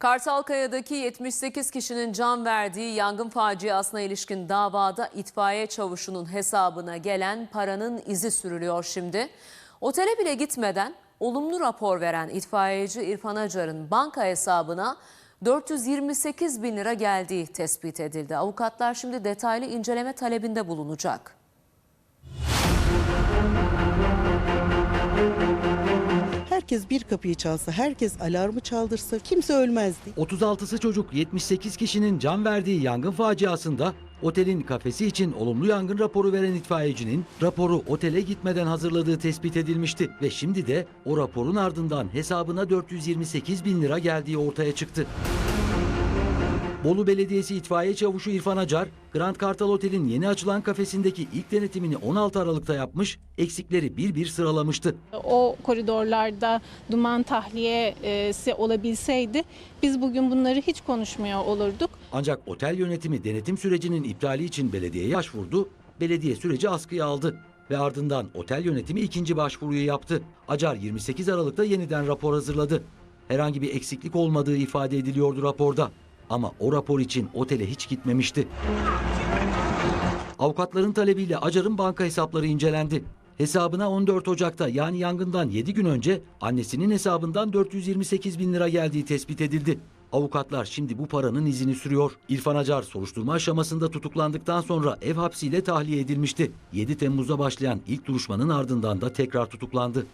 Kartalkaya'daki 78 kişinin can verdiği yangın faciasına ilişkin davada itfaiye çavuşunun hesabına gelen paranın izi sürülüyor şimdi. Otele bile gitmeden olumlu rapor veren itfaiyeci İrfan Acar'ın banka hesabına 428 bin lira geldiği tespit edildi. Avukatlar şimdi detaylı inceleme talebinde bulunacak. Herkes bir kapıyı çalsa, herkes alarmı çaldırsa kimse ölmezdi. 36'sı çocuk 78 kişinin can verdiği yangın faciasında otelin kafesi için olumlu yangın raporu veren itfaiyecinin raporu otele gitmeden hazırladığı tespit edilmişti ve şimdi de o raporun ardından hesabına 428 bin lira geldiği ortaya çıktı. Bolu Belediyesi itfaiye çavuşu İrfan Acar, Grand Kartal Otel'in yeni açılan kafesindeki ilk denetimini 16 Aralık'ta yapmış, eksikleri bir bir sıralamıştı. o koridorlarda duman tahliyesi olabilseydi biz bugün bunları hiç konuşmuyor olurduk. Ancak otel yönetimi denetim sürecinin iptali için belediyeye başvurdu. Belediye süreci askıya aldı ve ardından otel yönetimi ikinci başvuruyu yaptı. Acar 28 Aralık'ta yeniden rapor hazırladı. Herhangi bir eksiklik olmadığı ifade ediliyordu raporda. Ama o rapor için otele hiç gitmemişti. Avukatların talebiyle Acar'ın banka hesapları incelendi. Hesabına 14 Ocak'ta yani yangından 7 gün önce annesinin hesabından 428 bin lira geldiği tespit edildi. Avukatlar şimdi bu paranın izini sürüyor. İrfan Acar soruşturma aşamasında tutuklandıktan sonra ev hapsiyle tahliye edilmişti. 7 Temmuz'da başlayan ilk duruşmanın ardından da tekrar tutuklandı.